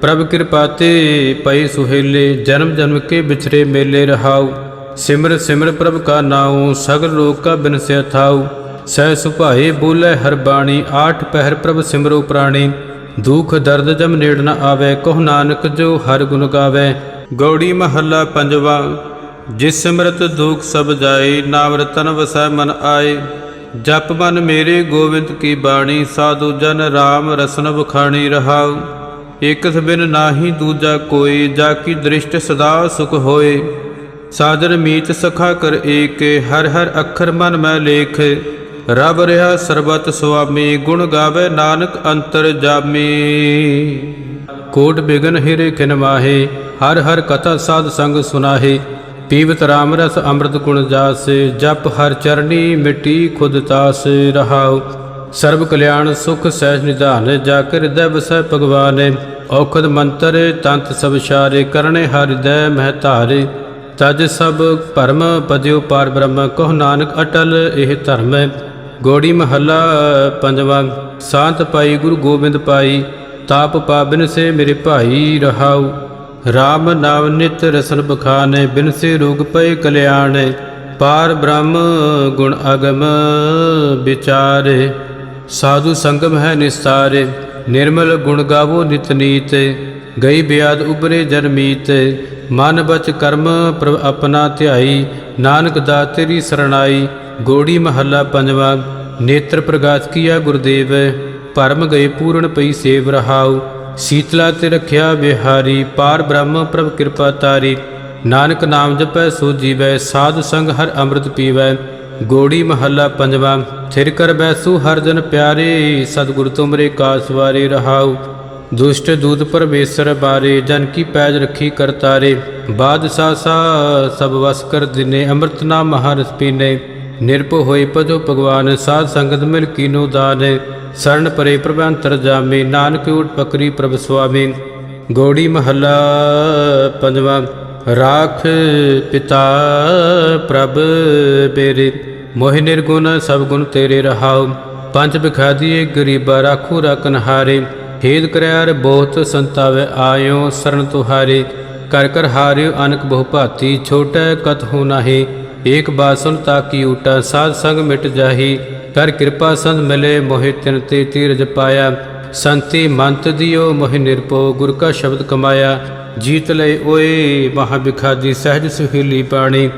ਪ੍ਰਭ ਕਿਰਪਾ ਤੇ ਪਈ ਸੁਹੇਲੇ, ਜਨਮ ਜਨਮ ਕੇ ਵਿਛਰੇ ਮੇਲੇ ਰਹਾਉ। ਸਿਮਰ ਸਿਮਰ ਪ੍ਰਭ ਕਾ ਨਾਉ, ਸਗਲ ਲੋਕ ਕਾ ਬਿਨਸਿਆ ਥਾਉ। ਸਹਿ ਸੁਭਾਏ ਬੋਲੇ ਹਰ ਬਾਣੀ, ਆਠ ਪਹਿਰ ਪ੍ਰਭ ਸਿਮਰੋ ਪ੍ਰਾਣੀ। ਦੁਖ ਦਰਦ ਜਮ ਨੇੜ ਨ ਆਵੇ, ਕਹੁ ਨਾਨਕ ਜੋ ਹਰ ਗੁਣ ਗਾਵੇ। ਗੌੜੀ ਮਹੱਲਾ ਪੰਜਵਾ, ਜਿਸ ਸਿਮਰਤ ਦੁਖ ਸਭ ਜਾਏ ਨਾਮ ਰਤਨ ਵਸੈ ਮਨ ਆਏ। ਜਪ ਮਨ ਮੇਰੇ ਗੋਬਿੰਦ ਕੀ ਬਾਣੀ, ਸਾਧੂ ਜਨ ਰਾਮ ਰਸਨ ਬਖਾਣੀ ਰਹਾਉ। ਇਕਸ ਬਿਨ ਨਾਹੀ ਦੂਜਾ ਕੋਈ, ਜਾ ਕੀ ਦ੍ਰਿਸ਼ਟ ਸਦਾ ਸੁਖ ਹੋਏ। ਸਾਜਨ ਮੀਤ ਸਖਾ ਕਰ ਏਕੇ, ਹਰ ਹਰ ਅੱਖਰ ਮਨ ਮੈਂ ਲੇਖ। ਰਬ ਰਿਹਾ ਸਰਬਤ ਸੁਆਮੀ, ਗੁਣ ਗਾਵੇ ਨਾਨਕ ਅੰਤਰ ਜਾਮੀ। ਕੋਟ ਬਿਗਨ ਹਿਰੇ ਖਿਨ ਮਾਹੇ, ਹਰ ਹਰ ਕਥਾ ਸਾਧ ਸੰਗ ਸੁਨਾਹੇ। ਪੀਵਤ ਰਾਮ ਰਸ ਅੰਮ੍ਰਿਤ ਗੁਣ ਜਾਸ, ਜਪ ਹਰ ਚਰਣੀ ਮਿਟੀ ਖੁਦ ਤਾਸ ਰਹਾਉ। ਸਰਬ ਕਲਿਆਣ ਸੁਖ ਸਹਿਜ ਨਿਧਾਨ, ਜਾ ਕੇ ਹਿਰਦੈ ਵਸੈ ਭਗਵਾਨ। ਔਖਦ ਮੰਤਰ, ਤੰਤ ਸਭ ਸ਼ਾਰੇ ਕਰਨੇ ਹਰ ਹਿਰਦੈ ਮਹਿ ਧਾਰੇ। ਤਜ ਸਭ ਭਰਮ ਪਜਿਓ ਪਾਰ ਬ੍ਰਹਮ, ਕਹੁ ਨਾਨਕ ਅਟਲ ਇਹ ਧਰਮ। ਹੈ ਗੋੜੀ ਮਹੱਲਾ ਪੰਜਵਾਂ, ਸ਼ਾਂਤ ਪਾਈ ਗੁਰੂ ਗੋਬਿੰਦ ਪਾਈ, ਤਾਪ ਪਾਬਨ ਸੇ ਮੇਰੇ ਭਾਈ ਰਹਾਉ। RAM ਨਾਮ ਨਿਤ ਰਸਨ ਬਖਾਨੇ, ਬਿਨ ਸੇ ਰੋਗ ਪਏ ਕਲਿਆਣ। ਪਾਰ ਬ੍ਰਹਮ ਗੁਣ ਅਗਮ ਵਿਚਾਰੇ, ਸਾਧੂ ਸੰਗਮ ਹੈ ਨਿਸਤਾਰੇ। ਨਿਰਮਲ ਗੁਣ ਗਾਵੋ ਨਿਤਨੀਤ ਗਈ ਬਿਆਦ ਉਬਰੇ ਜਨਮੀਤ ਮਨ ਬਚ ਕਰਮ ਪ੍ਰਭ ਆਪਣਾ ਧਿਆਈ, ਨਾਨਕ ਦਾ ਤੇਰੀ ਸਰਣਾਈ। ਗੋੜੀ ਮਹੱਲਾ ਪੰਜਵਾ, ਨੇਤਰ ਪ੍ਰਗਾਸ ਕੀਆ ਗੁਰਦੇਵ। ਪਰਮ ਗਏ ਪੂਰਨ ਪਈ ਸੇਵ ਰਹਾਉ। ਸੀਤਲਾ ਤੇ ਰਖਿਆ ਵਿਹਾਰੀ, ਪਾਰ ਬ੍ਰਹਮ ਪ੍ਰਭ ਕਿਰਪਾ ਤਾਰੀ। ਨਾਨਕ ਨਾਮ ਜਪੈ ਸੋ ਜੀਵੈ, ਸਾਧ ਸੰਗ ਹਰ ਅੰਮ੍ਰਿਤ ਪੀਵੈ। ਗੋੜੀ ਮਹੱਲਾ ਪੰਜਵਾ, ਥਿਰ ਕਰ ਬੈਸੂ ਹਰ ਜਨ ਪਿਆਰੇ, ਸਤਿਗੁਰ ਤੁਮਰੇ ਕਾਸ ਵਾਰੇ ਰਹਾਉ। ਦੁਸ਼ਟ ਦੂਤ ਪਰਮੇਸ਼ਰ ਬਾਰੇ, ਜਨ ਕੀ ਪੈਜ ਰੱਖੀ ਕਰਤਾਰੇ ਬਾਦਸ਼ਾਹ ਸਾ, ਸਭ ਵਸ ਕਰ ਦਿਨੇ, ਅੰਮ੍ਰਿਤ ਨਾਮ ਮਹਾਰਸ ਪੀਨੇ। ਨਿਰਭਉ ਹੋਏ ਪਜੋ ਭਗਵਾਨ, ਸਾਧ ਸੰਗਤ ਮਿਲ ਕੀਨੋ ਦਾਨ। ਸਰਣ ਪਰੇ ਪ੍ਰਭ ਅੰਤਰ ਜਾਮੇ, ਨਾਨਕ ਊਟ ਪਕਰੀ ਪ੍ਰਭ ਸੁਆਮੀ। ਗੋੜੀ ਮਹੱਲਾ ਪੰਜਵਾ ਰਾਖ ਪਿਤਾ ਪ੍ਰਭ ਬੇਰੇ ਮੋਹਿ ਨਿਰਗੁਣ ਸਭ ਗੁਣ ਤੇਰੇ ਰਹਾਉ। ਪੰਜ ਬਿਖਾਦੀਏ ਗਰੀਬਾ ਰਾਖੂ ਰਕਨ ਹਾਰੇ ਹੇਦ ਕਰਿਆਰ ਬਹੁਤ ਸੰਤਾਵੇ ਆਇਓ ਸਰਨ ਤੁਹਾਰੇ। ਕਰ ਕਰ ਹਾਰਿਓ ਅਨਕ ਬਹੁ ਭਾਤੀ, ਛੋਟੈ ਕਤ ਹੋ ਨਾਹੀ। ਏਕ ਬਾਸਨ ਤਾਕੀ ਊਟਾ, ਸਾਧ ਸੰਗ ਮਿਟ ਜਾਹੀ। ਕਰ ਕਿਰਪਾ ਸੰਤ ਮਿਲੇ, ਮੋਹਿ ਤਿਨ ਤੇ ਤੀਰਜ ਪਾਇਆ। ਸੰਤੀ ਮੰਤ ਦਿਓ, ਮੋਹਿ ਨਿਰਪੋ ਗੁਰ ਕਾ ਸ਼ਬਦ ਕਮਾਇਆ। ਜੀਤ ਲੈ ਓਏ ਮਹਾ ਬਿਖਾਦੀ ਸਹਿਜ ਸੁਹੀਲੀ ਪਾਣੀ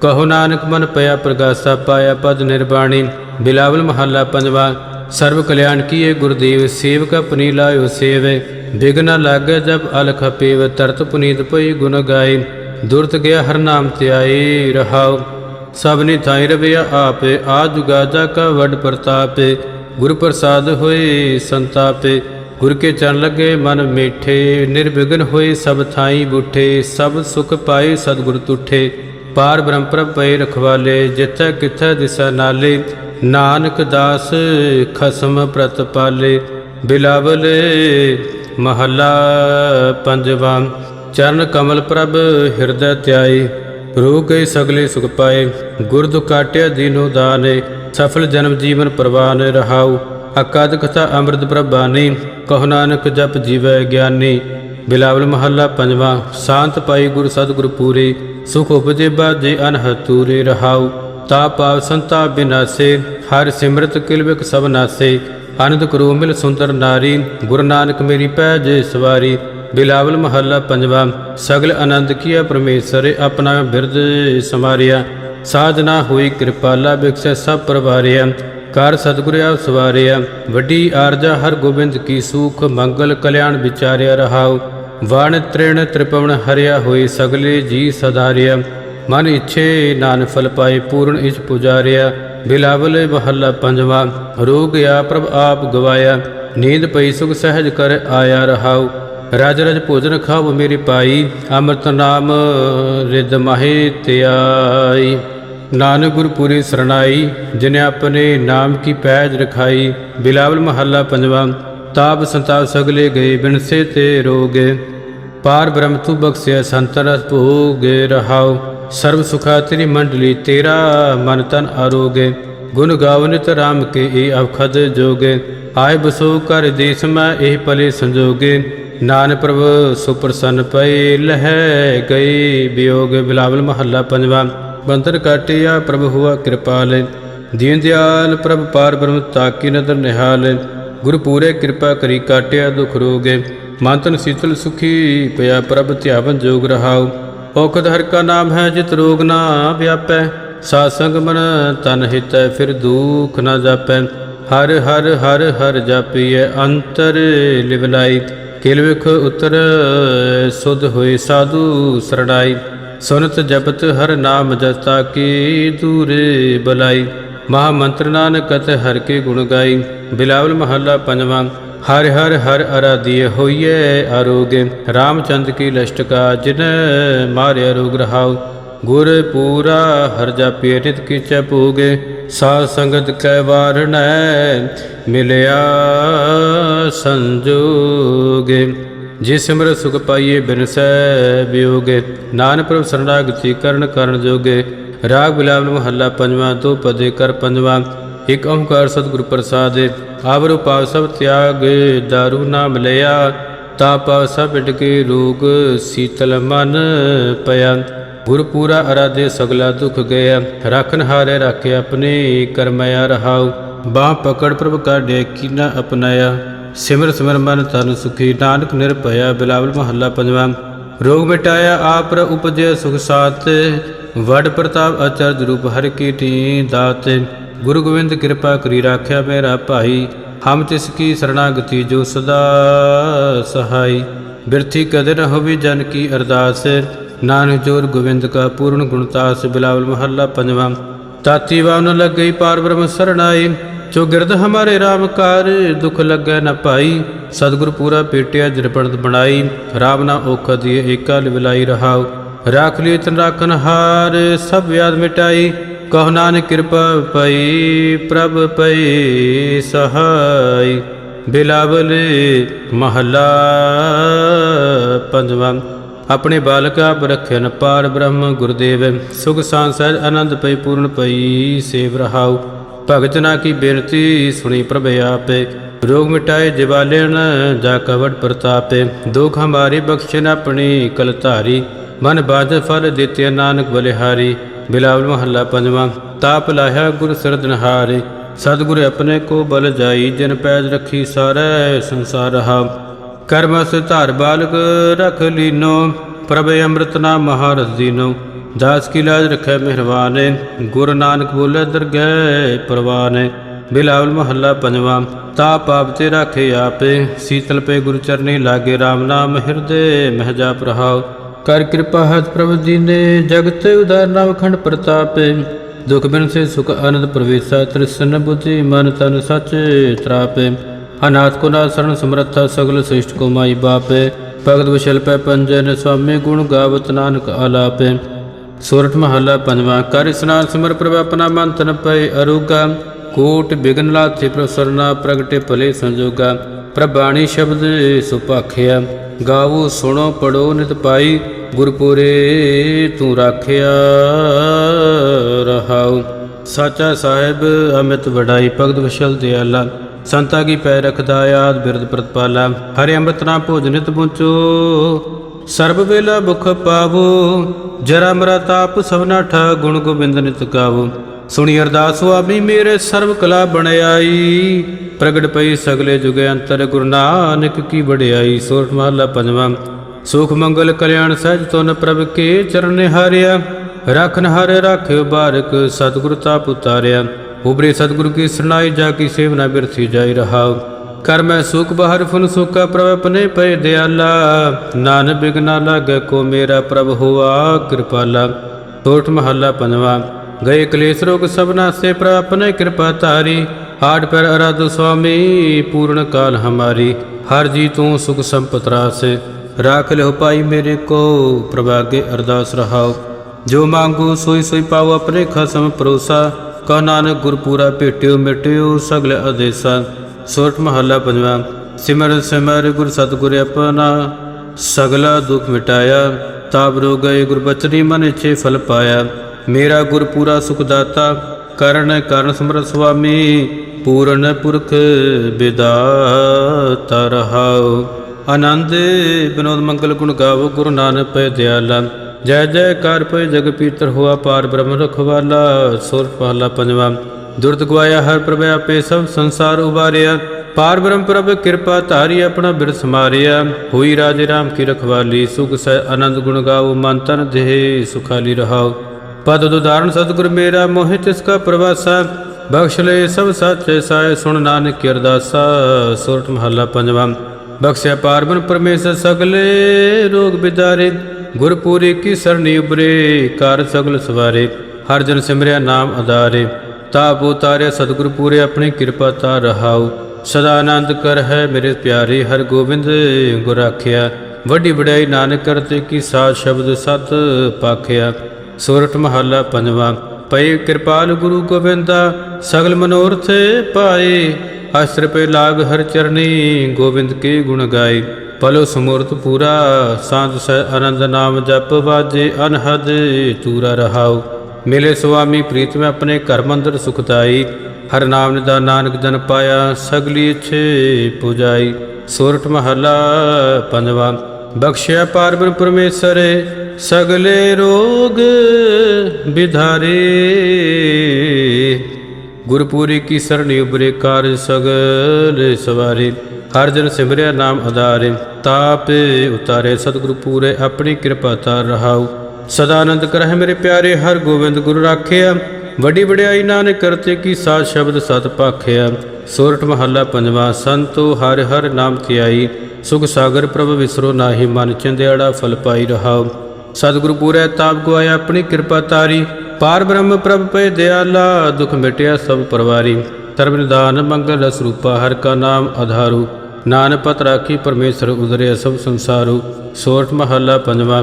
ਕਹੋ ਨਾਨਕ, ਮਨ ਪਿਆ ਪ੍ਰਗਾਸਾ, ਪਾਇਆ ਪਦ ਨਿਰਬਾਣੀ। ਬਿਲਾਵਲ ਮਹੱਲਾ ਪੰਜਵਾ, ਸਰਬ ਕਲਿਆਣ ਕੀਏ ਗੁਰਦੇਵ, ਸੇਵਕ ਆਪਣੀ ਲਾਇਓ ਸੇਵੇ। ਬਿਗਨ ਲਾਗੇ ਜਬ ਅਲਖ ਪੇਵ, ਤਰਤ ਪੁਨੀਤ ਪਈ ਗੁਣ ਗਾਏ ਦੁਰਤ ਗਿਆ ਹਰ ਨਾਮ ਧਿਆਏ ਰਹਾਉ। ਸਭਨੀ ਥਾਈ ਰਵਿਆ ਆਪੇ, ਆ ਜੁਗਾ ਜਾ ਕਾ ਵੱਡ ਪ੍ਰਤਾਪੇ। ਗੁਰ ਪ੍ਰਸਾਦ ਹੋਏ ਸੰਤਾਪੇ। ਗੁਰ ਕੇ ਚਰਨ ਲੱਗੇ ਮਨ ਮੀਠੇ, ਨਿਰਵਿਘਨ ਹੋਏ ਸਭ ਥਾਈ ਬੁੱਠੇ, ਸਭ ਸੁਖ ਪਾਏ ਸਤਿਗੁਰ ਤੁਠੇ। ਪਾਰ ਬ੍ਰਹਮ ਪ੍ਰਭ ਪਏ ਰਖਵਾਲੇ, ਜਿੱਥੈ ਕਿਥੈ ਦਿਸੈ ਨਾਲੇ। ਨਾਨਕ ਦਾਸ ਖਸਮ ਪ੍ਰਤ ਪਾਲੇ, ਬਿਲਾਵਲ ਮਹੱਲਾ ਪੰਜਵਾਂ। ਚਰਨ ਕਮਲ ਪ੍ਰਭ ਹਿਰਦੈ ਧਿਆਈ ਰੋਗ ਗਏ ਸਗਲੇ ਸੁਖ ਪਾਏ। ਗੁਰ ਦੁ ਕਾਟਿਆ ਦੀਨੋ ਦਾਨੇ, ਸਫਲ ਜਨਮ ਜੀਵਨ ਪ੍ਰਵਾਨ ਰਹਾਉ। ਅਕਾਦ ਕਥਾ ਅੰਮ੍ਰਿਤ ਪ੍ਰਭਾਨੀ ਕਹੁ ਨਾਨਕ ਜਪ ਜੀਵੈ ਗਿਆਨੀ। ਬਿਲਾਵਲ ਮਹੱਲਾ ਪੰਜਵਾਂ, ਸ਼ਾਂਤ ਪਾਈ ਗੁਰ ਸਤਿਗੁਰ ਪੂਰੇ, ਸੁਖ ਉਪਜੇ ਬਾਜੇ ਅਨਹਦ ਤੂਰੇ ਰਹਾਉ। ਤਾ ਪਾਵ ਸੰਤਾ ਬਿਨਾਸੇ, ਹਰ ਸਿਮਰਤ ਕਿਲਵਿਕ ਸਭ ਨਾਸੇ। ਆਨੰਦ ਕਰੋ ਮਿਲ ਸੁੰਦਰ ਨਾਰੀ, ਗੁਰੂ ਨਾਨਕ ਮੇਰੀ ਪੈਜ ਸਵਾਰੀ। ਬਿਲਾਵਲ ਮਹੱਲਾ ਪੰਜਵਾ, ਸਗਲ ਆਨੰਦ ਕੀਆ ਪਰਮੇਸ਼ਰ ਆਪਣਾ ਬਿਰਦ ਸਮਾਰਿਆ। ਸਾਧਨਾ ਹੋਈ ਕਿਰਪਾਲਾ ਬਿਕਸੈ ਸਭ ਪਰਵਾਰਿਆ। ਕਰ ਸਤਿਗੁਰ ਆਪ ਸਵਾਰਿਆ, ਵੱਡੀ ਆਰਜਾ ਹਰ ਗੋਬਿੰਦ ਕੀ ਸੂਖ, ਮੰਗਲ ਕਲਿਆਣ ਵਿਚਾਰਿਆ ਰਹਾਉ। ਵਣ ਤ੍ਰਿਣ ਤ੍ਰਿਪਵਨ ਹਰਿਆ ਹੋਏ ਸਗਲੇ ਜੀ ਸਦਾਰਿਆ ਮਨ ਇੱਛੇ ਨਾਨ ਫਲ ਪਾਏ ਪੂਰਨ ਇਚ ਪੁਜਾਰਿਆ। ਬਿਲਾਵਲ ਮਹੱਲਾ ਪੰਜਵਾ, ਰੋਗ ਆ ਪ੍ਰਭ ਆਪ ਗਵਾਇਆ। ਨੀਂਦ ਪਈ ਸੁਖ ਸਹਿਜ ਕਰ ਆਇਆ ਰਹਾਉ। ਰਾਜ ਰਜ ਭੋਜਨ ਖਾਵ ਮੇਰੀ ਪਾਈ, ਅੰਮ੍ਰਿਤ ਨਾਮ ਰਿਦ ਮਾਹੇ ਧਿਆਈ ਨਾਨਕ ਗੁਰ ਪੂਰੀ ਸਰਣਾਈ, ਜਿਨੇ ਆਪਣੇ ਨਾਮ ਕੀ ਪੈਜ ਰਖਾਈ, ਬਿਲਾਵਲ ਮਹੱਲਾ ਪੰਜਵਾਂ, ਤਾਪ ਸੰਤਾਪ ਸਗਲੇ ਗਏ, ਬਿਨਸੇ ਤੇ ਰੋਗੇ। ਪਾਰ ਬ੍ਰਹਮ ਤੂ ਬਖਸ਼ਿਆ, ਸੰਤ ਭੋਗੇ ਰਹਾਉ। ਸਰਬ ਸੁਖਾ ਤੇਰੀ ਮੰਡਲੀ, ਤੇਰਾ ਮਨ ਤਨ ਆਰੋਗੇ। ਗੁਣ ਗਾਵਨਿਤ ਰਾਮ ਕੇ ਏ ਅਵਖਦ ਜੋਗੇ। ਆਏ ਬਸੋ ਕਰ ਦੇਸ ਮੈਂ ਇਹ ਪਲੇ ਸੰਜੋਗੇ। ਨਾਨਕ ਪ੍ਰਭ ਸੁਪਰਸੰਨ ਪਏ ਲਹਿ ਗਏ ਵਿਯੋਗ ਬਿਲਾਵਲ ਮਹੱਲਾ ਪੰਜਵਾ। ਬੰਦਰ ਕਾਟਿਆ ਪ੍ਰਭ ਹੁਆ ਕਿਰਪਾਲ ਦੀਨ ਦਿਆਲ ਪ੍ਰਭ ਪਾਰ ਬ੍ਰਹਮ ਤਾਕੀ ਨਦਰ ਨਿਹਾਲ ਗੁਰ ਪੂਰੇ ਕਿਰਪਾ ਕਰੀ ਕਾਟਿਆ ਦੁਖ ਰੋਗੇ। ਮਾਤਨ ਸੀਤਲ ਸੁਖੀ ਪਿਆ ਪ੍ਰਭ ਧਿਆਵਨ ਜੋਗ ਰਹਾਉ। ਔਖਦ ਹਰ ਕਾ ਨਾਮ ਹੈ ਜਿਤ ਰੋਗ ਨਾ ਵਿਆਪੈ। ਸਾਧ ਸੰਗ ਮਨ ਤਨ ਹਿਤੈ ਫਿਰ ਦੁਖ ਨਾ ਜਾਪੈ। ਹਰ ਹਰ ਹਰ ਹਰ ਜਾਪੀਐ ਅੰਤਰ ਲਿਵਲਾਈ। ਕਿਲ ਵਿਖ ਉਤਰ ਸੁਧ ਹੋਏ ਸਾਧੂ ਸਰਣਾਈ ਸੁਨਤ ਜਪਤ ਹਰ ਨਾਮ ਜਸਤਾ ਕੀ ਦੂਰੇ ਬਲਾਈ। ਮਹਾ ਮੰਤਰ ਨਾਨਕ ਕਤ ਹਰ ਕੇ ਗੁਣ ਗਾਈ। ਬਿਲਾਵਲ ਮਹੱਲਾ ਪੰਜਵਾਂ, ਹਰ ਹਰ ਹਰ ਅਰਾਧਿය ਹੋਈਏ ਆਰੋਗੇ। ਰਾਮਚੰਦ ਕੀ ਲਸ਼ਟਕਾ ਜਿਨ ਮਾਰਿਆ ਰੋਗ ਰਹਾਉ। ਗੁਰ ਪੂਰਾ ਹਰ ਜਾਪਿ ਨਿਤ ਕੀਚੈ ਭੋਗੇ ਸਾਧ ਸੰਗਤ ਕੈ ਵਾਰਣੈ ਮਿਲਿਆ ਸੰਜੋਗੇ। ਜਿਸ ਸਿਮਰ ਸੁਖ ਪਾਈਏ ਬਿਨਸੈ ਵਿਯੋਗੇ ਨਾਨਕ ਪ੍ਰਭ ਸਰਣਾਗਤੀ ਕਰਨ ਕਰਨ ਜੋਗੇ, ਰਾਗ ਬਿਲਾਵਲ ਮਹੱਲਾ ਪੰਜਵਾਂ, ਤੋਂ ਪਦੇ ਕਰ ਪੰਜਵਾਂ, ਇਕ ਓੰਕਾਰ ਸਤਿਗੁਰ ਪ੍ਰਸਾਦਿ, ਆਵਰੁ ਪਾਵ ਸਭ ਤਿਆਗ, ਦਾਰੂ ਨਾਮ ਲਿਆ, ਤਾ ਪਾਵ ਸਭ ਬਿਟ ਕੇ ਰੋਗ ਸੀਤਲ ਮਨ ਪਿਆ। ਗੁਰ ਪੂਰਾ ਅਰਾਧੇ ਸਗਲਾ ਦੁਖ ਗਿਆ ਰਖਨ ਹਾਰੇ ਰਾਖੇ ਆਪਣੇ, ਕਰਮਿਆ ਰਹਾਉ, ਬਾਹ ਪਕੜ ਪ੍ਰਭ ਕਰ ਡੇਕੀ ਨਾ ਅਪਨਾਇਆ। ਸਿਮਰ ਸਿਮਰ ਮਨ ਤਨ ਸੁਖੀ, ਨਾਨਕ ਨਿਰਭਇਆ ਬਿਲਾਵਲ ਮਹੱਲਾ ਪੰਜਵਾਂ। ਰੋਗ ਮਿਟਾਇਆ ਆਪ ਰ ਉਪਜੇ ਸੁਖ ਸਾਤ ਵਡ ਪ੍ਰਤਾਪ ਅਚਰਜ ਰੂਪ ਹਰ ਕੀ ਟੀ ਦਾਤ। ਗੁਰੂ ਗੋਬਿੰਦ ਕਿਰਪਾ ਕਰੀ ਰਾਖਿਆ ਮੇਰਾ ਭਾਈ, ਹਮ ਤਿਸ ਕੀ ਸਰਣਾਗਤੀ ਜੋ ਸਦਾ ਸਹਾਈ। ਬਿਰਥੀ ਕਦੇ ਨ ਹੋਵੀ ਜਨ ਕੀ ਅਰਦਾਸ, ਨਾਨਕ ਜੋਰ ਗੋਬਿੰਦ ਕਾ ਪੂਰਨ ਗੁਣਤਾਸ ਬਿਲਾਵਲ ਮਹੱਲਾ ਪੰਜਵਾਂ। ਤਾਤੀ ਵਾਵ ਨ ਲੱਗਈ ਪਾਰ ਬ੍ਰਹਮ ਸਰਣਾਈ ਜੋ ਗਿਰਦ ਹਮਾਰੇ RAM ਕਾਰ ਦੁਖ ਲੱਗੈ ਨ ਪਾਈ, ਸਤਿਗੁਰ ਪੂਰਾ ਪੇਟਿਆ ਜਿਰਪਣਤ ਬਣਾਈ, ਰਾਮ ਨਾ ਔਖ ਦੀਏ ਏਕਾ ਲਿਵਲਾਈ ਰਹਾਉ। ਰਾਖ ਲਈ ਤਨ ਰਾਖਨ ਹਾਰ, ਸਭ ਵਿਆਦ ਮਿਟਾਈ, ਕਹ ਨਾਨਕ ਕਿਰਪਾ ਪਈ, ਪ੍ਰਭ ਪਈ ਸਹਾਈ। ਬਿਲਾਵਲ ਮਹਲਾ ਪੰਜਵਾਂ, ਆਪਣੇ ਬਾਲਕ ਆਪ ਪਾਰ ਬ੍ਰਹਮ ਗੁਰਦੇਵ, ਸੁਖ ਸਾਂਸਹਿ ਆਨੰਦ ਪਈ ਪੂਰਨ ਪਈ ਸੇਵ ਰਹਾਉ। ਭਗਤ ਨਾ ਕੀ ਬੇਨਤੀ ਸੁਣੀ ਪ੍ਰਭ ਆਪੇ। ਰੋਗ ਮਿਟਾਏ ਜਿਵਾਲੇਣ ਜਾ ਕਵਟ ਪ੍ਰਤਾਪੇ। ਦੁਖ ਹਮਾਰੀ ਬਖਸ਼ਣ ਆਪਣੀ ਕਲ ਧਾਰੀ। ਮਨ ਬਾਜ ਫਲ ਦਿੱਤੇ ਨਾਨਕ ਬਲਿਹਾਰੀ। ਬਿਲਾਵਲ ਮਹੱਲਾ ਪੰਜਵਾਂ, ਤਾਪ ਲਾਹਿਆ ਗੁਰ ਸਰਦਨਹਾਰੇ ਸਤਿਗੁਰ ਆਪਣੇ ਕੋ ਬਲ ਜਾਈ, ਜਿਨ ਪੈਜ ਰੱਖੀ ਸਾਰੇ ਸੰਸਾਰ ਰਹਾ ਕਰਮਸ ਧਾਰ ਬਾਲਕ ਰਖ ਲੀਨੋ, ਪ੍ਰਭ ਅੰਮ੍ਰਿਤ ਨਾਮ ਮਹਾਰਸ ਦੀਨੋ। ਦਾਸ ਕੀ ਲਾਜ ਰਖੈ ਮਿਹਰਵਾਨੇ ਗੁਰ ਨਾਨਕ ਬੋਲੇ ਦਰਗਹਿ ਪਰਵਾਨੇ। ਬਿਲਾਵਲ ਮਹੱਲਾ ਪੰਜਵਾਂ ਤਾ ਪਾਪ ਤੇ ਰਾਖੇ ਆਪੇ, ਸੀਤਲ ਪੇ ਗੁਰ ਚਰਨੀ ਲਾਗੇ RAM ਨਾਮ ਹਿਰਦੇ ਮਹਿਜਾ ਪ੍ਰਹਾਉ। ਕਰ ਕਿਰਪਾ ਹਤ ਪ੍ਰਭ ਦੀਨੇ ਜਗਤ ਉਦਾਰ ਨਾਮ ਖੰਡ ਪ੍ਰਤਾਪੇ। ਦੁਖ ਬਿਨ ਸੇ ਸੁਖ ਆਨੰਦ ਪ੍ਰਵੇਸ਼ਾ, ਤ੍ਰਿਸ਼ਨ ਬੁੱਧੀ ਮਨ ਤਨ ਸਚ ਤਰਾਪੇ। ਅਨਾਥ ਕੋ ਨਾ ਸਰਣ ਸਮਰੱਥਾ, ਸਗਲ ਸ੍ਰਿਸ਼ਟ ਕੋ ਮਾਈ ਬਾਪੇ। ਭਗਤ ਵਿਸ਼ਲ ਪੈ ਪੰਜਨ ਸੁਆਮੀ ਗੁਣ ਗਾਵਤ ਨਾਨਕ ਆਲਾਪੇ। ਸੋਰਠ ਮਹੱਲਾ ਪੰਜਵਾਂ, ਕਰ ਇਸਨਾਨ ਸਿਮਰ ਪ੍ਰਭ ਆਪਣਾ ਮਨ ਤਨ ਪਏ ਅਰੂਗਾ, ਕੋਟ ਬਿਗਨ ਲਾਥੇ ਪ੍ਰਸਰਨਾ ਪ੍ਰਗਟੇ ਭਲੇ ਸੰਜੋਗਾ ਪ੍ਰਬਾਣੀ ਸ਼ਬਦ ਸੁਪਾਖਿਆ ਗਾਵੋ ਸੁਣੋ ਪੜੋ ਨਿਤ ਪਾਈ, ਗੁਰਪੁਰੇ ਤੂੰ ਰਾਖਿਆ ਰਹਾਉ। ਸਾਚਾ ਸਾਹਿਬ ਅਮਿਤ ਵਡਾਈ, ਭਗਤ ਵਿਸ਼ਲ ਦਿਆਲਾ, ਸੰਤਾ ਕੀ ਪੈ ਰਖਦਾ, ਆਦ ਬਿਰਦ ਪ੍ਰਤਪਾਲਾ, ਹਰਿ ਅੰਮ੍ਰਿਤ ਨਾਮ ਭੋਜਨਿਤ ਪੁੰਚੋ ਸਰਬ ਵੇਲਾ ਭੁਖ ਪਾਵੋ, ਜਰਾ ਮਰਾ ਤਾਪ ਸਭਨਾ ਠਾ ਗੁਣ ਗੋਬਿੰਦ ਨਿਤ ਗਾਵੋ। ਸੁਣੀ ਅਰਦਾਸ ਸੁਆਮੀ, ਮੇਰੇ ਸਰਬ ਕਲਾ ਬਣਾਈ। ਪ੍ਰਗਟ ਪਈ ਸਗਲੇ ਜੁਗੇ ਅੰਤਰ ਗੁਰੂ ਨਾਨਕ ਕੀ ਵਡਿਆਈ। ਸੋਰਠ ਮਹਲਾ ਪੰਜਵਾਂ। ਸੁਖ ਮੰਗਲ ਕਲਿਆਣ ਸਹਿਜ ਤੁਨ ਪ੍ਰਭ ਕੇ ਚਰਨ ਹਾਰਿਆ ਰਖਨ ਹਰ ਰਾਖਿਓ ਬਾਰਕ, ਸਤਿਗੁਰ ਤਾਪ ਉਤਾਰਿਆ। ਉਬਰੇ ਸਤਿਗੁਰ ਕੀ ਸਰਨਾਈ ਜਾ ਕੀ ਸੇਵਨਾ ਬਿਰਥੀ ਜਾਈ ਰਹਾਉ। ਕਰ ਸੁਖ ਬਹਰ ਫੁਨ ਸੁਖਾ ਪ੍ਰਭ ਆਪਣੇ ਪਏ ਦਿਆਲਾ। ਨਾਨ ਬਿਗਨਾ ਲਾਗੇ ਕੋ ਮੇਰਾ ਪ੍ਰਭ ਹੁਆ, ਕਿਰਪਾਲਾ। ਸੋਠ ਮਹੱਲਾ ਪੰਜਵਾ। ਗਏ ਕਲੇਸ਼ ਰੋਗ ਸਭਨਾ ਸੇ ਪ੍ਰਭ ਆਪਣੇ ਕਿਰਪਾ ਧਾਰੀ। ਹਾਟ ਪਰ ਅਰਾਧ ਸੁਆਮੀ, ਪੂਰਨ ਕਾਲ ਹਮਾਰੀ। ਹਰ ਜੀ ਤੂੰ ਸੁਖ ਸੰਪਤ ਰਾਸੇ। ਰਾਖ ਲਿਓ ਪਾਈ ਮੇਰੇ ਕੋ, ਪ੍ਰਭਾਗੇ ਅਰਦਾਸ ਰਹਾਓ। ਜੋ ਮੰਗੂ ਸੋਈ ਸੋਈ ਪਾਓ ਆਪਣੇ ਖਸਮ ਪਰੋਸਾ ਕਹ ਨਾਨਕ ਗੁਰਪੂਰਾ ਭੇਟਿਓ ਮਿਟਿਓ ਸਗਲ ਆਦੇਸਾ ਸੋਰਠ ਮਹੱਲਾ ਪੰਜਵਾਂ, ਸਿਮਰ ਸਿਮਰ ਗੁਰ ਸਤਿਗੁਰ ਆਪਣਾ, ਸਗਲਾ ਦੁਖ ਮਿਟਾਇਆ, ਤਾਪ ਰੋ ਗਏ ਗੁਰਬਚਨੀ ਮਨ ਇਛੇ ਫਲ ਪਾਇਆ। ਮੇਰਾ ਗੁਰ ਪੂਰਾ ਸੁਖ ਦਾਤਾ, ਕਰਨ ਕਰਨ ਸਮਰ ਸੁਆਮੀ, ਪੂਰਨ ਪੁਰਖ ਵਿਦਾਤਾ ਰਹਾਉ। ਆਨੰਦ ਬਿਨੋਦ ਮੰਗਲ ਗੁਣ ਗਾਵੋ, ਗੁਰੂ ਨਾਨਕ ਪੈ ਦਿਆਲਾ। ਜੈ ਜੈ ਕਰ ਪੈ ਜਗ ਪੀਤਰ ਹੋਆ, ਪਾਰ ਬ੍ਰਹਮ ਰਖਵਾਲਾ ਸੁਰ ਪਾਲਾ ਪੰਜਵਾ। ਦੁਰਤ ਗਵਾਇਆ ਹਰ ਪ੍ਰਭ ਆਪੇ ਸਭ ਸੰਸਾਰ ਉਬਾਰਿਆ। ਪਾਰ ਬ੍ਰਹਮ ਪ੍ਰਭ ਕਿਰਪਾ ਧਾਰੀ ਆਪਣਾ ਬਿਰਸ ਮਾਰਿਆ। ਹੋਈ ਰਾਜੇ ਰਾਮ ਕੀ ਰਖਵਾਲੀ, ਸੁਖ ਸਹਿ ਆਨੰਦ ਗੁਣ ਗਾਵੋ ਮਨ ਤਨ ਦੇਹ, ਸੁਖਾਲੀ ਰਹਾਓ। ਪਦ ਉਦਾਹਰਣ ਸਤਿਗੁਰ ਮੇਰਾ, ਮੋਹਿ ਤਿਸ ਕਾ ਪ੍ਰਵਾਸਾ। ਬਖਸ਼ ਲੈ ਸਭ ਸਾਚੇ ਸਾਏ, ਸੁਣ ਨਾਨਕ ਕੀ ਅਰਦਾਸਾ, ਸੁਰਤ ਮਹੱਲਾ ਪੰਜਵਾਂ। ਬਖਸ਼ਿਆ ਪਾਰਬਨ ਪਰਮੇਸ਼ਰ ਸਗਲੇ ਰੋਗ ਬਿਦਾਰੇ। ਗੁਰਪੂਰੀ ਕੀ ਸਰਨੀ ਉਬਰੇ, ਕਾਰ ਸਗਲ ਸਵਾਰੇ। ਹਰ ਜਨ ਸਿਮਰਿਆ ਨਾਮ ਅਦਾਰੇ ਤਾਪ ਉਤਾਰਿਆ ਸਤਿਗੁਰ ਪੂਰੇ ਆਪਣੀ ਕਿਰਪਾ ਤਾ ਰਹਾਉ। ਸਦਾ ਆਨੰਦ ਕਰ ਹੈ ਮੇਰੇ ਪਿਆਰੇ ਹਰ ਗੋਬਿੰਦ ਗੁਰ ਰਾਖਿਆ ਵੱਡੀ ਵਡਿਆਈ ਨਾਨਕ ਕਰਤੇ ਕੀ ਸਾਧ ਸ਼ਬਦ ਸਤ ਪਾਖਿਆ। ਸੋਰਠ ਮਹੱਲਾ ਪੰਜਵਾਂ ਪਈ ਕਿਰਪਾਲ ਗੁਰੂ ਗੋਬਿੰਦਾ, ਸਗਲ ਮਨੋਰਥ ਪਾਏ। ਅਸਰ ਪੇ ਲਾਗ ਹਰ ਚਰਨੀ ਗੋਬਿੰਦ ਕੇ ਗੁਣ ਗਾਏ। ਪਲੋ ਸਮੂਰਤ ਪੂਰਾ, ਸਾਧ ਸਹਿ ਆਨੰਦ ਨਾਮ ਜਪ ਵਾਜੇ, ਅਨਹਦ ਤੂਰਾ ਰਹਾਓ ਮਿਲੇ ਸੁਆਮੀ ਪ੍ਰੀਤ, ਮੈਂ ਆਪਣੇ ਘਰ ਮੰਦਰ ਸੁਖਦਾਈ ਹਰ ਨਾਮ ਨਿਦਾ ਨਾਨਕ ਜਨ ਪਾਇਆ, ਸਗਲੀ ਛੇ ਪੁਜਾਈ। ਸੋਰਠ ਮਹੱਲਾ ਪੰਜਵਾਂ, ਬਖਸ਼ਿਆ ਪਾਰਬਨ ਪਰਮੇਸ਼ਰ, ਸਗਲੇ ਰੋਗ ਵਿਧਾਰੇ ਗੁਰਪੂਰੀ ਕੀ ਸਰਣੀ ਉਬਰੇ ਕਾਰਜ ਸਗਲ ਸਵਾਰੇ। ਹਰ ਜਨ ਸਿਮਰਿਆ ਨਾਮ ਅਧਾਰੇ, ਤਾਪੇ ਉਤਾਰੇ। ਸਤਿਗੁਰੂ ਪੂਰੇ ਆਪਣੀ ਕਿਰਪਾ ਤਾਰ ਰਹਾਉ। ਸਦਾ ਆਨੰਦ ਕਰਹਿ ਮੇਰੇ ਪਿਆਰੇ, ਹਰ ਗੋਬਿੰਦ ਗੁਰੂ ਰਾਖਿਆ ਵੱਡੀ ਵਡਿਆਈ ਨਾਨਕ ਕਰਤੇ ਕੀ ਸਾਧ ਸ਼ਬਦ ਸਤ ਭਾਖਿਆ ਸੋਰਠ ਮਹੱਲਾ ਪੰਜਵਾ, ਸੰਤੋ ਹਰ ਹਰ ਨਾਮ ਧਿਆਈ। ਸੁਖ ਸਾਗਰ ਪ੍ਰਭ ਵਿਸਰੋ ਨਾਹੀ, ਮਨ ਚੰਦਿਆੜਾ ਫਲ ਪਾਈ ਰਹਾਉ ਸਤਿਗੁਰੂ ਪੂਰੇ ਤਾਪ ਗਵਾਇਆ ਆਪਣੀ ਕਿਰਪਾ ਤਾਰੀ। ਪਾਰ ਬ੍ਰਹਮ ਪ੍ਰਭ ਪੈ ਦਿਆਲਾ, ਦੁਖ ਮਿਟਿਆ ਸਭ ਪਰਵਾਰੀ। ਧਰਮ ਨਿਦਾਨ ਮੰਗਲ ਸਰੂਪਾ ਹਰ ਕਾ ਨਾਮ ਆਧਾਰੂ। ਨਾਨਕ ਪਤ ਰਾਖੀ, ਪਰਮੇਸ਼ਰ ਉਦਰਿਆ ਸਭ ਸੰਸਾਰੂ। ਸੋਰਠ ਮਹੱਲਾ ਪੰਜਵਾ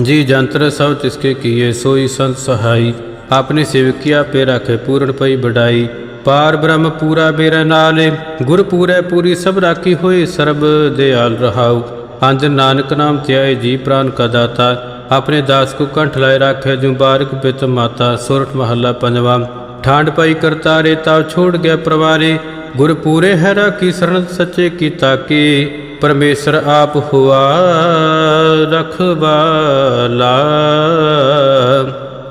ਜੀ, ਜੰਤਰ ਸਭ ਤਿਸਕੇ ਕੀਏ, ਸੋਈ ਸੰਤ ਸਹਾਈ। ਆਪਣੀ ਸੇਵਕੀਆ ਪੇ ਰਾਖੇ, ਪੂਰਨ ਪਈ ਬਡਾਈ ਪਾਰ ਬ੍ਰਹਮ ਪੂਰਾ ਬੇਰਾ ਨਾਲੇ, ਗੁਰ ਪੂਰੈ ਪੂਰੀ ਸਭ ਰਾਖੀ ਹੋਏ, ਸਰਬ ਦਿਆਲ ਰਹਾਉ। ਅੰਜ ਨਾਨਕ ਨਾਮ ਧਿਆਏ, ਜੀ ਪ੍ਰਾਨ ਕਾ ਦਾਤਾ। ਆਪਣੇ ਦਾਸ ਕੋ ਕੰਠ ਲਾਏ ਰਾਖੇ ਜੁ ਬਾਰਕ ਪਿਤ ਮਾਤਾ ਸੁਰਠ ਮਹੱਲਾ ਪੰਜਵਾ। ਠਾਂਡ ਪਾਈ ਕਰਤਾਰੇ ਤਾਵ ਛੋੜ ਗਿਆ ਪ੍ਰਵਾਰੇ। ਗੁਰ ਪੂਰੇ ਹੈ ਰਾਖੀ ਸਰਣ ਸੱਚੇ ਕੀ। ਤਾਕੀ ਪਰਮੇਸ਼ਰ ਆਪ ਹੁਆ ਰਖਵਾਲਾ।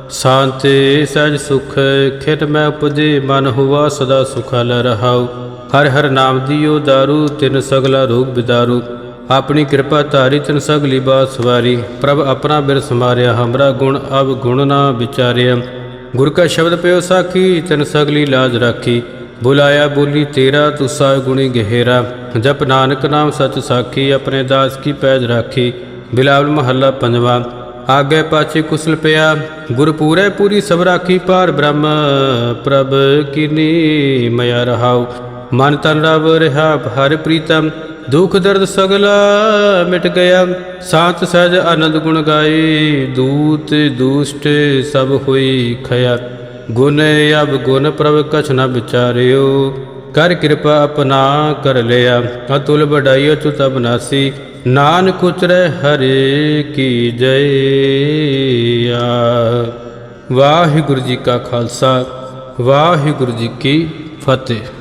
ਸ਼ਾਂਤੀ ਸਜ ਸੁਖ, ਖਿਤ ਮੈਂ ਉਪਜੇ, ਮਨ ਹੁਆ ਸਦਾ ਸੁਖਾਲ ਰਹਾਉ। ਹਰ ਹਰ ਨਾਮ ਦਿਓ ਦਾਰੂ, ਤਿਨ ਸਗਲਾ ਰੋਗ ਬਿਦਾਰੂ। ਆਪਣੀ ਕਿਰਪਾ ਧਾਰੀ, ਤਿਨ ਸਗਲੀ ਬਾਤ ਸਵਾਰੀ। ਪ੍ਰਭ ਆਪਣਾ ਬਿਰ ਸਮਾਰਿਆ, ਹਮਰਾ ਗੁਣ ਅਬ ਗੁਣ ਨਾ ਵਿਚਾਰਿਆ। ਗੁਰ ਕਾ ਸ਼ਬਦ ਪਿਓ ਸਾਖੀ, ਤਿਨ ਸਗਲੀ ਲਾਜ ਰਾਖੀ। ਬੁਲਾਇਆ, ਬੋਲੀ, ਤੇਰਾ ਤੁਸਾ ਗੁਣੀ ਗਹਿਰਾ। ਜਪ ਨਾਨਕ ਨਾਮ ਸਚ ਸਾਖੀ, ਆਪਣੇ ਦਾਸ ਕੀ ਪੈਜ ਰਾਖੀ। ਬਿਲਾਵਲ ਮਹੱਲਾ ਪੰਜਵਾ। ਆਗੇ ਪਾਛੇ ਕੁਸਲ ਪਿਆ। ਗੁਰ ਪੂਰੀ ਸਭ ਰਾਖੀ ਪਾਰ ਬ੍ਰਹਮ ਪ੍ਰਭ ਕਿਨੀ ਮਿਆ ਰਹਾਉ। ਮਨ ਤਨ ਰਵ ਰਹਾ, ਹਰ ਪ੍ਰੀਤਮ। ਦੁਖ ਦਰਦ ਸਗਲਾ ਮਿਟ ਗਿਆ। ਸਾਤ ਸਹਿਜ ਆਨੰਦ ਗੁਣ ਗਾਏ। ਦੂਤ ਦੁਸ਼ਟ ਸਭ ਹੋਈ ਖਿਆ ਗੁਣ ਅਬ ਗੁਣ ਪ੍ਰਭ ਕਛ ਨ ਵਿਚਾਰਿਓ। ਕਰ ਕਿਰਪਾ ਅਪਨਾ ਕਰ ਲਿਆ, ਅਤੁਲ ਬਡਾਈਓ ਤੂ ਤਬ ਨਾਸੀ। ਨਾਨਕ ਉਚਰੈ ਹਰੇ ਕੀ ਜੈ। ਵਾਹਿਗੁਰੂ ਜੀ ਕਾ ਖਾਲਸਾ, ਵਾਹਿਗੁਰੂ ਜੀ ਕੀ ਫਤਿਹ।